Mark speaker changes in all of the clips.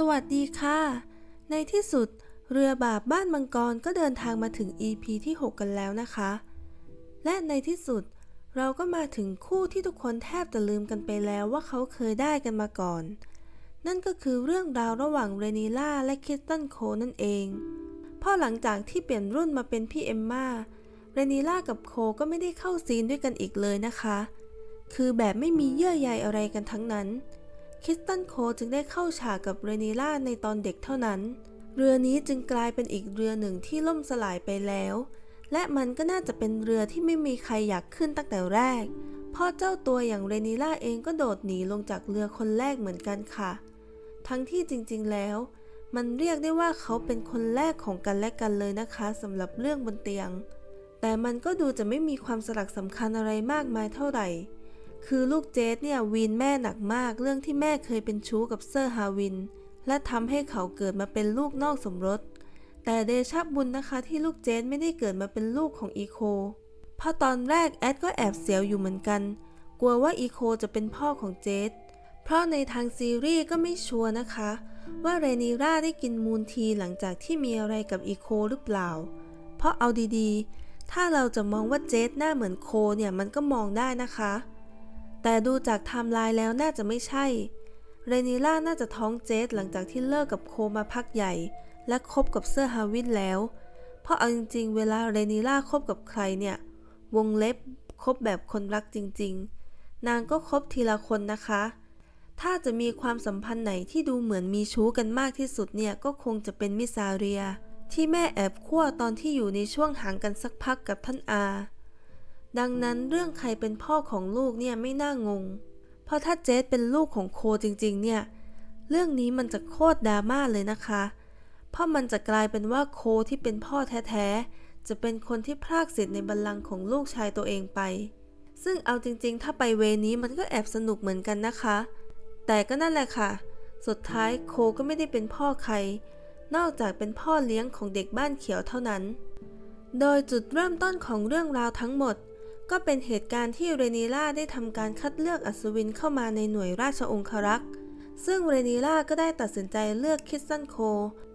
Speaker 1: สวัสดีค่ะ ในที่สุดเรือบาปบ้านมังกรก็เดินทางมาถึง EP ที่ 6 กันแล้วนะคะ และในที่สุดเราก็มาถึงคู่ที่ทุกคนแทบจะลืมกันไปแล้วว่าเขาเคยได้กันมาก่อน นั่นก็คือเรื่องราวระหว่างเรนิล่าและคิสตันโคนั่นเองเพราะหลังจากที่เปลี่ยนรุ่นมาเป็นพี่เอมมาเรนิล่ากับโคก็ไม่ได้เข้าซีนด้วยกันอีกเลยนะคะ คือแบบไม่มีเยื่อใยอะไรกันทั้งนั้น คิสตันโคจึงได้เข้าฉากกับเรนิล่าในตอนเด็กเท่านั้น เรือนี้จึงกลายเป็นอีกเรือหนึ่งที่ล่มสลายไปแล้ว และมันก็น่าจะเป็นเรือที่ไม่มีใครอยากขึ้นตั้งแต่แรกเพราะเจ้าตัวอย่างเรนิล่าเองก็โดดหนีลงจากเรือคนแรกเหมือนกันค่ะ ทั้งที่จริงๆแล้ว มันเรียกได้ว่าเขาเป็นคนแรกของกันและกันเลยนะคะสำหรับเรื่องบนเตียง แต่มันก็ดูจะไม่มีความสลักสำคัญอะไรมากมายเท่าไหร่ คือลูกเจสเนี่ยวีนแม่หนักมากเรื่องที่แม่เคยเป็นชู้กับเซอร์ฮาวิน และทำให้เขาเกิดมาเป็นลูกนอกสมรส แต่เดชะบุญนะคะที่ลูกเจสไม่ได้เกิดมาเป็นลูกของอีโค เพราะตอนแรกแอดก็แอบเสียวอยู่เหมือนกัน กลัวว่าอีโคจะเป็นพ่อของเจส เพราะในทางซีรีส์ก็ไม่ชัวร์นะคะ ว่าเรนีราได้กินมูลทีหลังจากที่มีอะไรกับอีโคหรือเปล่า เพราะเอาดีๆ ถ้าเราจะมองว่าเจสหน้าเหมือนโคเนี่ยมันก็มองได้นะคะ แต่ดูจากไทม์ไลน์แล้วน่าจะไม่ใช่ เรนิล่าน่าจะท้องเจสหลังจากที่เลิกกับโคมาพักใหญ่ และคบกับเซอร์ฮาวินแล้ว เพราะเอาจริงๆ เวลาเรนิล่าคบกับใครเนี่ย วงเล็บคบแบบคนรักจริงๆ นางก็คบทีละคนนะคะ ถ้าจะมีความสัมพันธ์ไหนที่ดูเหมือนมีชู้กันมากที่สุดเนี่ยก็คงจะเป็นมิซาเรีย ที่แม่แอบคั่วตอนที่อยู่ในช่วงห่างกันสักพักกับท่านอา ดังนั้นเรื่องใครเป็นพ่อของลูกเนี่ยไม่น่างง เพราะถ้าเจสเป็นลูกของโคจริงๆ เนี่ย เรื่องนี้มันจะโคตรดราม่าเลยนะคะ เพราะมันจะกลายเป็นว่าโคที่เป็นพ่อแท้ๆ จะเป็นคนที่พรากสิทธิ์ในบัลลังก์ของลูกชายตัวเองไป ซึ่งเอาจริงๆ ถ้าไปเวนี้มันก็แอบสนุกเหมือนกันนะคะ แต่ก็นั่นแหละค่ะ สุดท้ายโคก็ไม่ได้เป็นพ่อใคร นอกจากเป็นพ่อเลี้ยงของเด็กบ้านเขียวเท่านั้น โดยจุดเริ่มต้นของเรื่องราวทั้งหมด ก็เป็นเหตุการณ์ที่เรนีล่าได้ทำการคัดเลือกอัศวินเข้ามาในหน่วยราชองครักษ์ซึ่งเรนีล่าก็ได้ตัดสินใจเลือกคิสตันโค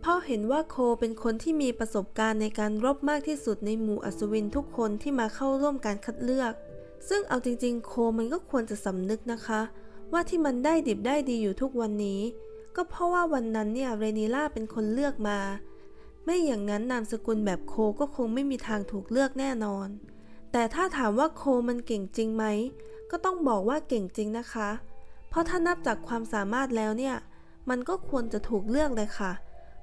Speaker 1: เพราะเห็นว่าโคเป็นคนที่มีประสบการณ์ในการรบมากที่สุดในหมู่อัศวินทุกคนที่มาเข้าร่วมการคัดเลือก ซึ่งเอาจริงๆ โคมันก็ควรจะสำนึกนะคะ ว่าที่มันได้ดิบได้ดีอยู่ทุกวันนี้ ก็เพราะว่าวันนั้นเนี่ยเรนีล่าเป็นคนเลือกมา ไม่อย่างนั้นนามสกุลแบบโคก็คงไม่มีทางถูกเลือกแน่นอน แต่ถ้าถามว่าโคมันเก่งจริงไหม ก็ต้องบอกว่าเก่งจริงนะคะ เพราะถ้านับจากความสามารถแล้วเนี่ย มันก็ควรจะถูกเลือกเลยค่ะ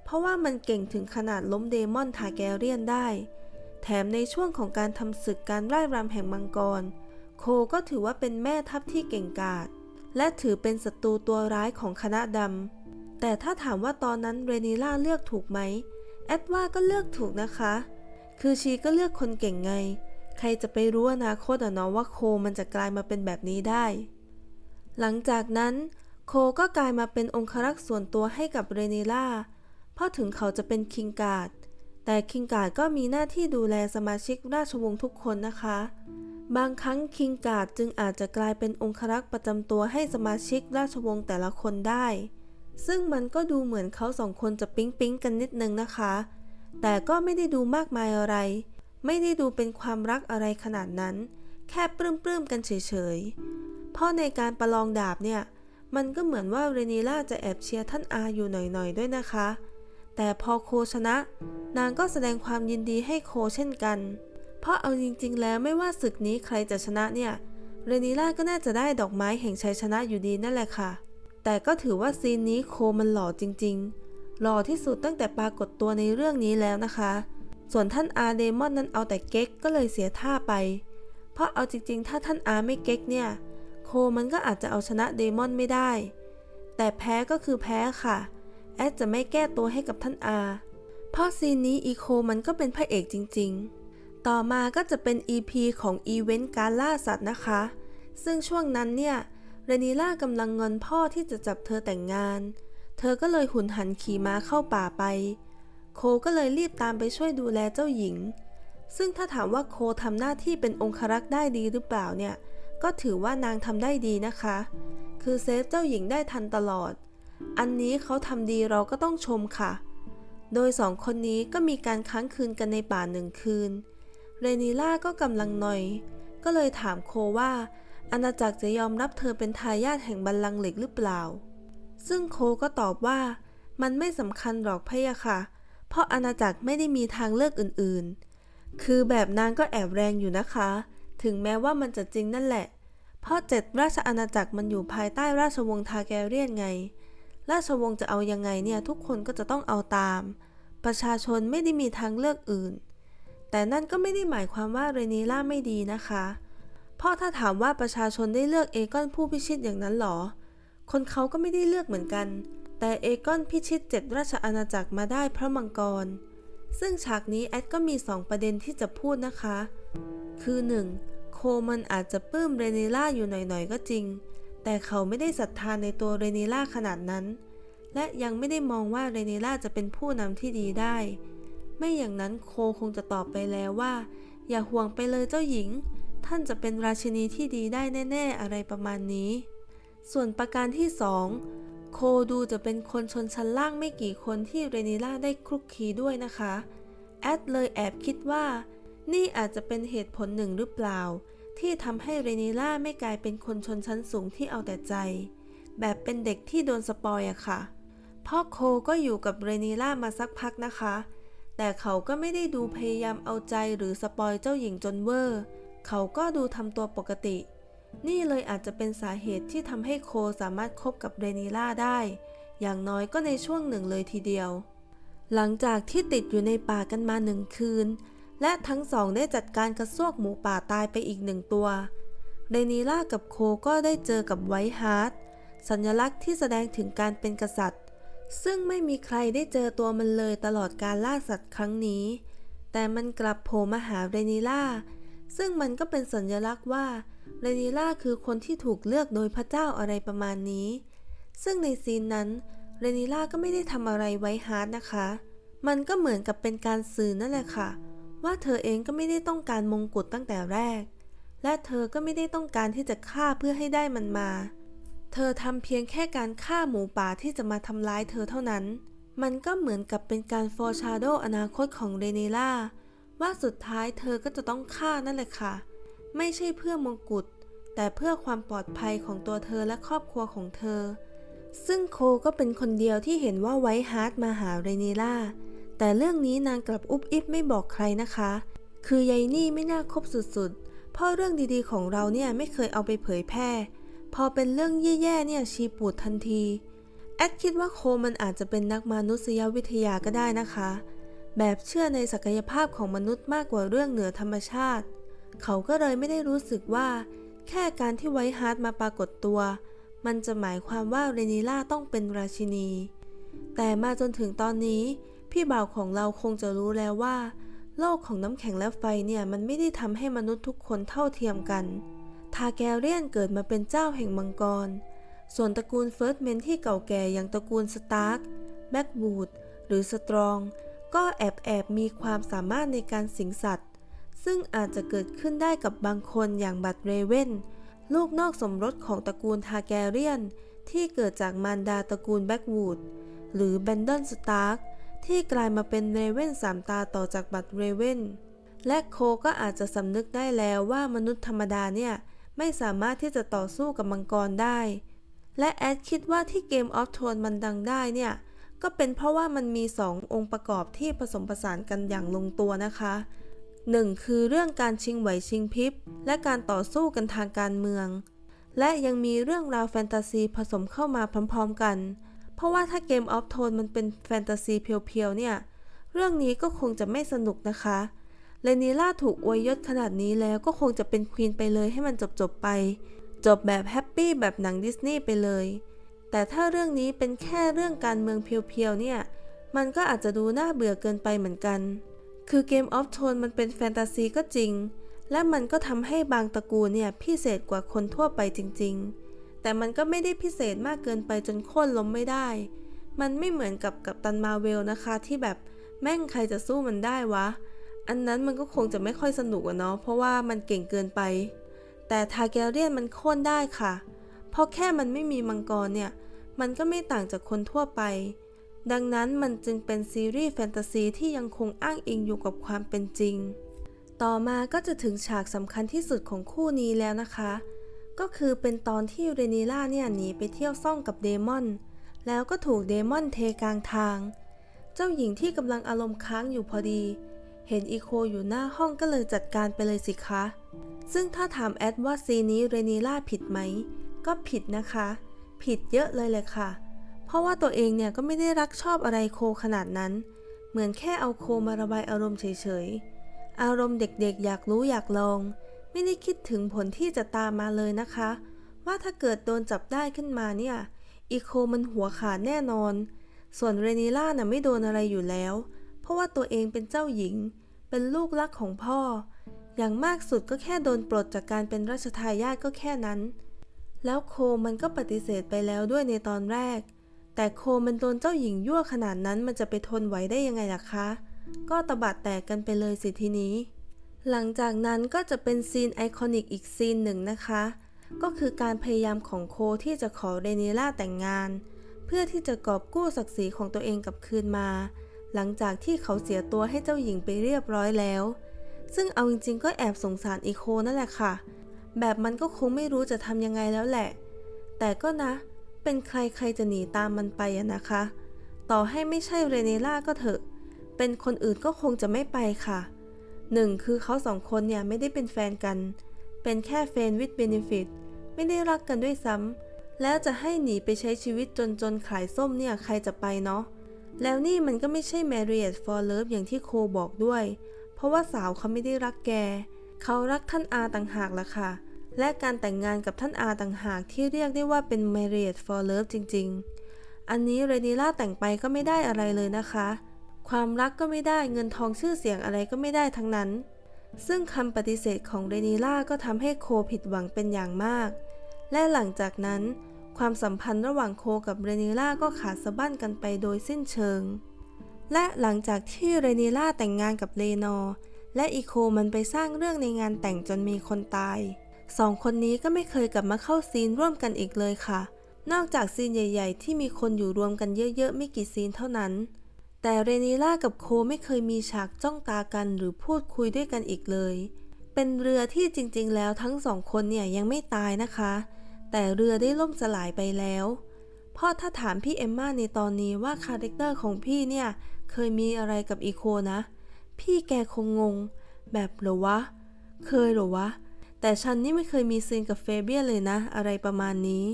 Speaker 1: เพราะว่ามันเก่งถึงขนาดล้มเดมอนทาแกเรียนได้ แถมในช่วงของการทำศึกการไล่รำแห่งมังกร โคก็ถือว่าเป็นแม่ทัพที่เก่งกาจ และถือเป็นศัตรูตัวร้ายของคณะดำ แต่ถ้าถามว่าตอนนั้นเรนิล่าเลือกถูกไหม แอดว่าก็เลือกถูกนะคะ คือชีก็เลือกคนเก่งไง ใครจะไปรู้อนาคตอะเนาะว่าโคมันจะกลายมาเป็นแบบนี้ได้ หลังจากนั้นโคก็กลายมาเป็นองครักษ์ส่วนตัวให้กับเรเนล่า เพราะถึงเขาจะเป็นคิงการ์ด แต่คิงการ์ดก็มีหน้าที่ดูแลสมาชิกราชวงศ์ทุกคนนะคะ บางครั้งคิงการ์ดจึงอาจจะกลายเป็นองครักษ์ประจำตัวให้สมาชิกราชวงศ์แต่ละคนได้ ซึ่งมันก็ดูเหมือนเขาสองคนจะปิ๊งปิ๊งกันนิดนึงนะคะ แต่ก็ไม่ได้ดูมากมายอะไร ไม่ได้ดูเป็นความรักอะไรขนาดนั้น แค่ปลื้มๆกันเฉยๆ เพราะในการประลองดาบเนี่ย มันก็เหมือนว่าเรนีล่าจะแอบเชียร์ท่านอาอยู่หน่อยๆด้วยนะคะ แต่พอโคชนะ นางก็แสดงความยินดีให้โคเช่นกัน เพราะเอาจริงๆ แล้วไม่ว่าศึกนี้ใครจะชนะเนี่ย เรนีล่าก็น่าจะได้ดอกไม้แห่งชัยชนะอยู่ดีนั่นแหละค่ะ แต่ก็ถือว่าซีนนี้โคมันหล่อจริงๆ หล่อที่สุดตั้งแต่ปรากฏตัวในเรื่องนี้แล้วนะคะ ส่วนท่านอาเดมอนนั้นเอาแต่เก๊กก็เลยเสียท่าไป เพราะเอาจริงๆ ถ้าท่านอาไม่เก๊กเนี่ย โคมันก็อาจจะเอาชนะเดมอนไม่ได้ แต่แพ้ก็คือแพ้ค่ะ แอดจะไม่แก้ตัวให้กับท่านอาเพราะซีนนี้อีโคมันก็เป็นพระเอกจริงๆ ต่อมาก็จะเป็น EP ของอีเวนต์การล่าสัตว์นะคะ ซึ่งช่วงนั้นเนี่ยเรนิล่ากำลังงอนพ่อที่จะจับเธอแต่งงาน เธอก็เลยหุนหันขี่ม้าเข้าป่าไป โคก็เลยรีบตามไปช่วยดูแลเจ้าหญิง ซึ่งถ้าถามว่าโคทำหน้าที่เป็นองครักษ์ได้ดีหรือเปล่าเนี่ย ก็ถือว่านางทำได้ดีนะคะ คือเซฟเจ้าหญิงได้ทันตลอด อันนี้เขาทำดีเราก็ต้องชมค่ะ โดยสองคนนี้ก็มีการค้างคืนกันในป่าหนึ่งคืน เรนิล่าก็กำลังหน่อย ก็เลยถามโคว่า อาณาจักรจะยอมรับเธอเป็นทายาทแห่งบัลลังก์เหล็กหรือเปล่า ซึ่งโคก็ตอบว่า มันไม่สำคัญหรอกพะยะค่ะเเพราะอาณาจักรไม่ได้มีทางเลือกอื่นๆ คือแบบนางก็แอบแรงอยู่นะคะ ถึงแม้ว่ามันจะจริงนั่นแหละ เพราะเจ็ดราชอาณาจักรมันอยู่ภายใต้ราชวงศ์ทาแกเรียนไง ราชวงศ์จะเอายังไงเนี่ยทุกคนก็จะต้องเอาตาม ประชาชนไม่ได้มีทางเลือกอื่น แต่นั่นก็ไม่ได้หมายความว่าเรนีล่าไม่ดีนะคะ เพราะถ้าถามว่าประชาชนได้เลือกเอกอนผู้พิชิตอย่างนั้นหรอ คนเขาก็ไม่ได้เลือกเหมือนกัน แต่เอกอนพิชิตเจ็ดราชอาณาจักรมาได้เพราะมังกร ซึ่งฉากนี้แอดก็มี 2 ประเด็นที่จะพูดนะคะ คือ 1. โคมันอาจจะปลื้มเรเนล่าอยู่หน่อยๆก็จริง แต่เขาไม่ได้ศรัทธาในตัวเรเนล่าขนาดนั้น และยังไม่ได้มองว่าเรเนล่าจะเป็นผู้นำที่ดีได้ ไม่อย่างนั้นโคคงจะตอบไปแล้วว่า อย่าห่วงไปเลยเจ้าหญิง ท่านจะเป็นราชินีที่ดีได้แน่ ๆ อะไรประมาณนี้ส่วนประการที่สอง โคดูจะเป็นคนชนชั้นล่างไม่กี่คนที่เรนิล่าได้คลุกคลีด้วยนะคะ แอดเลยแอบคิดว่า นี่อาจจะเป็นเหตุผลหนึ่งหรือเปล่า ที่ทำให้เรนิล่าไม่กลายเป็นคนชนชั้นสูงที่เอาแต่ใจ แบบเป็นเด็กที่โดนสปอยอะค่ะพ่อโคก็อยู่กับเรนิล่ามาสักพักนะคะ แต่เขาก็ไม่ได้ดูพยายามเอาใจหรือสปอยเจ้าหญิงจนเวอร์ เขาก็ดูทำตัวปกติ นี่เลยอาจจะเป็นสาเหตุที่ทำให้โคสามารถคบกับเรนิล่าได้ อย่างน้อยก็ในช่วงหนึ่งเลยทีเดียว หลังจากที่ติดอยู่ในป่ากันมาหนึ่งคืน และทั้งสองได้จัดการกระซวกหมูป่าตายไปอีกหนึ่งตัว เรนิล่ากับโคก็ได้เจอกับไวท์ฮาร์ดสัญลักษณ์ที่แสดงถึงการเป็นกษัตริย์ ซึ่งไม่มีใครได้เจอตัวมันเลยตลอดการล่าสัตว์ครั้งนี้ แต่มันกลับโผล่มาหาเรนิล่า ซึ่งมันก็เป็นสัญลักษณ์ว่า เรนิล่าคือคนที่ถูกเลือกโดยพระเจ้าอะไรประมาณนี้ ซึ่งในซีนนั้นเรนิล่าก็ไม่ได้ทำอะไรไว้ฮาร์ดนะคะ มันก็เหมือนกับเป็นการสื่อนั่นแหละค่ะ ว่าเธอเองก็ไม่ได้ต้องการมงกุฎตั้งแต่แรก และเธอก็ไม่ได้ต้องการที่จะฆ่าเพื่อให้ได้มันมา เธอทำเพียงแค่การฆ่าหมูป่าที่จะมาทำร้ายเธอเท่านั้น มันก็เหมือนกับเป็นการฟอร์ชาโดอนาคตของเรเนล่าว่าสุดท้ายเธอก็จะต้องฆ่านั่นแหละค่ะ ไม่ใช่เพื่อมงกุฎแต่เพื่อความปลอดภัยของตัวเธอและครอบครัวของเธอ ซึ่งโคก็เป็นคนเดียวที่เห็นว่าไวท์ฮาร์ดมาหาเรเนล่า แต่เรื่องนี้นางกลับอุบอิบไม่บอกใครนะคะ คือยายนี่ไม่น่าคบสุดๆ เพราะเรื่องดีๆของเราเนี่ยไม่เคยเอาไปเผยแพร่ พอเป็นเรื่องแย่ๆเนี่ยชีปูดทันที แอดคิดว่าโคมันอาจจะเป็นนักมนุษยวิทยาก็ได้นะคะ แบบเชื่อในศักยภาพของมนุษย์มากกว่าเรื่องเหนือธรรมชาติ เขาก็เลยไม่ได้รู้สึกว่า แค่การที่ไวท์ฮาร์ดมาปรากฏตัว มันจะหมายความว่าเรนิล่าต้องเป็นราชินี แต่มาจนถึงตอนนี้ พี่บ่าวของเราคงจะรู้แล้วว่า โลกของน้ำแข็งและไฟเนี่ยมันไม่ได้ทำให้มนุษย์ทุกคนเท่าเทียมกัน ทาแกเรียนเกิดมาเป็นเจ้าแห่งมังกร ส่วนตระกูลเฟิร์สเมนที่เก่าแก่อย่างตระกูลสตาร์กแบ็กบูดหรือสตรองก็แอบแอบมีความสามารถในการสิงสัตว์ ซึ่งอาจจะเกิดขึ้นได้กับบางคนอย่างบัตรเรเวนลูกนอกสมรสของตระกูลทาแกเรียน ที่เกิดจากมารดาตระกูลแบ็กวูดหรือแบนดอนสตาร์กที่กลายมาเป็นเรเวนสามตาต่อจากบัตรเรเวนและโคก็อาจจะสำนึกได้แล้วว่ามนุษย์ธรรมดาเนี่ย ไม่สามารถที่จะต่อสู้กับมังกรได้ และแอดคิดว่าที่เกมออฟโทนมันดังได้เนี่ย ก็เป็นเพราะว่ามันมี 2 องค์ประกอบที่ผสมผสานกันอย่างลงตัวนะคะ 1. คือเรื่องการชิงไหวชิงพริบ และการต่อสู้กันทางการเมือง และยังมีเรื่องราวแฟนตาซีผสมเข้ามาพร้อมๆกัน เพราะว่าถ้าเกมออฟโทนมันเป็นแฟนตาซีเพียวๆเนี่ย เรื่องนี้ก็คงจะไม่สนุกนะคะเลนีล่าถูกอวยยศขนาดนี้แล้วก็คงจะเป็นควีนไปเลยให้มันจบๆไป จบแบบแฮปปี้แบบหนังดิสนีย์ไปเลย แต่ถ้าเรื่องนี้เป็นแค่เรื่องการเมืองเพียวๆเนี่ย มันก็อาจจะดูน่าเบื่อเกินไปเหมือนกัน คือ Game of Thrones มันเป็นแฟนตาซีก็จริง และมันก็ทำให้บางตระกูลเนี่ยพิเศษกว่าคนทั่วไปจริง ๆ แต่มันก็ไม่ได้พิเศษมากเกินไปจนโค่นล้มไม่ได้ มันไม่เหมือนกับกับตันมาเวลนะคะที่แบบแม่งใครจะสู้มันได้วะ อันนั้นมันก็คงจะไม่ค่อยสนุกอะเนาะเพราะว่ามันเก่งเกินไป แต่ทาแกเรียนมันโค่นได้ค่ะ เพราะแค่มันไม่มีมังกรเนี่ย มันก็ไม่ต่างจากคนทั่วไป ดังนั้นมันจึงเป็นซีรีส์แฟนตาซีที่ยังคงอ้างอิงอยู่กับความเป็นจริง ต่อมาก็จะถึงฉากสำคัญที่สุดของคู่นี้แล้วนะคะ ก็คือเป็นตอนที่เรนิล่าเนี่ยหนีไปเที่ยวซ่องกับเดมอน แล้วก็ถูกเดมอนเทกลางทาง เจ้าหญิงที่กำลังอารมณ์ค้างอยู่พอดี เห็นอีโคอยู่หน้าห้องก็เลยจัดการไปเลยสิคะ ซึ่งถ้าถามแอดว่าซีนนี้เรนิล่าผิดไหม ก็ผิดนะคะ ผิดเยอะเลยเลยค่ะ เพราะว่าตัวเองเนี่ยก็ไม่ได้รักชอบอะไรโคขนาดนั้น เหมือนแค่เอาโคมาระบายอารมณ์เฉยๆ อารมณ์เด็กๆ อยากรู้อยากลอง ไม่ได้คิดถึงผลที่จะตามมาเลยนะคะ ว่าถ้าเกิดโดนจับได้ขึ้นมาเนี่ย อีโคมันหัวขาดแน่นอน ส่วนเรนิล่าน่ะไม่โดนอะไรอยู่แล้ว เพราะว่าตัวเองเป็นเจ้าหญิง เป็นลูกรักของพ่อ อย่างมากสุดก็แค่โดนปลดจากการเป็นราชทายาทก็แค่นั้น แล้วโคมันก็ปฏิเสธไปแล้วด้วยในตอนแรก แต่โคมันโดนเจ้าหญิงยั่วขนาดนั้นมันจะไปทนไหวได้ยังไงล่ะคะ ก็ตะบัดแตกกันไปเลยสิทีนี้ หลังจากนั้นก็จะเป็นซีนไอคอนิกอีกซีนหนึ่งนะคะ ก็คือการพยายามของโคที่จะขอเรนิล่าแต่งงาน เพื่อที่จะกอบกู้ศักดิ์ศรีของตัวเองกลับคืนมา หลังจากที่เขาเสียตัวให้เจ้าหญิงไปเรียบร้อยแล้ว ซึ่งเอาจริงๆ ก็แอบสงสารอีโคนั่นแหละค่ะ แบบมันก็คงไม่รู้จะทำยังไงแล้วแหละ แต่ก็นะเเป็นใครใครจะหนีตามมันไปอะนะคะ ต่อให้ไม่ใช่เรเนล่าก็เถอะ เป็นคนอื่นก็คงจะไม่ไปค่ะหนึ่งคือเขาสองคนเนี่ยไม่ได้เป็นแฟนกัน เป็นแค่เฟนวิดเบนฟิตไม่ได้รักกันด้วยซ้ำแล้วจะให้หนีไปใช้ชีวิตจนจนขายส้มเนี่ยใครจะไปเนาะ แล้วนี่มันก็ไม่ใช่ Marriage for Love อย่างที่โคบอกด้วย เพราะว่าสาวเขาไม่ได้รักแก เขารักท่านอาต่างหากละค่ะ และการแต่งงานกับท่านอาต่างหากที่เรียกได้ว่าเป็น Marriage for Love จริง ๆ อันนี้เรนิล่าแต่งไปก็ไม่ได้อะไรเลยนะคะ ความรักก็ไม่ได้เงินทองชื่อเสียงอะไรก็ไม่ได้ทั้งนั้น ซึ่งคำปฏิเสธของเรนิล่าก็ทำให้โคผิดหวังเป็นอย่างมาก และหลังจากนั้น ความสัมพันธ์ระหว่างโคกับเรนิล่าก็ขาดสะบั้นกันไปโดยสิ้นเชิง และหลังจากที่เรนิล่าแต่งงานกับเลนอ และอีโคมันไปสร้างเรื่องในงานแต่งจนมีคนตาย สองคนนี้ก็ไม่เคยกลับมาเข้าซีนร่วมกันอีกเลยค่ะ นอกจากซีนใหญ่ ๆ ที่มีคนอยู่รวมกันเยอะๆ ไม่กี่ซีนเท่านั้น แต่เรนิล่ากับโคไม่เคยมีฉากจ้องตากันหรือพูดคุยด้วยกันอีกเลย เป็นเรือที่จริงๆ แล้วทั้งสองคนเนี่ยยังไม่ตายนะคะ แต่เรือได้ล่มสลายไปแล้วเพราะถ้าถามพี่เอมมาในตอนนี้ว่าคาแรคเตอร์ของพี่เนี่ยเคยมีอะไรกับอีโคนะ พี่แกคงงง แบบหรอวะ เคยหรอวะ แต่ฉันนี่ไม่เคยมีซีนกับเฟเบียเลยนะ อะไรประมาณนี้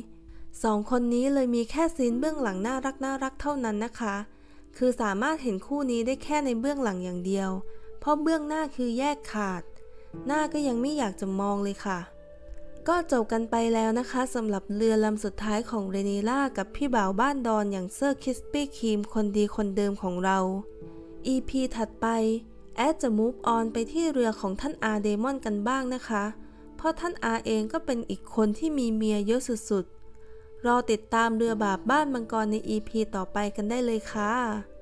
Speaker 1: สองคนนี้เลยมีแค่ซีนเบื้องหลังน่ารักน่ารักเท่านั้นนะคะ คือสามารถเห็นคู่นี้ได้แค่ในเบื้องหลังอย่างเดียว เพราะเบื้องหน้าคือแยกขาด หน้าก็ยังไม่อยากจะมองเลยค่ะ ก็จบกันไปแล้วนะคะสำหรับเรือลำสุดท้ายของเรนิล่ากับพี่บ่าวบ้านดอนอย่างเซอร์คิสปี้ครีมคนดีคนเดิมของเรา EP ถัดไป แอดจะ move on ไปที่เรือของท่านอาเดมอนกันบ้างนะคะ ราะท่านอาเองก็เป็นอีกคนที่มีเมียเยอะสุดๆ รอติดตามเรือบาปบ้านมังกรใน EP ต่อไปกันได้เลยค่ะ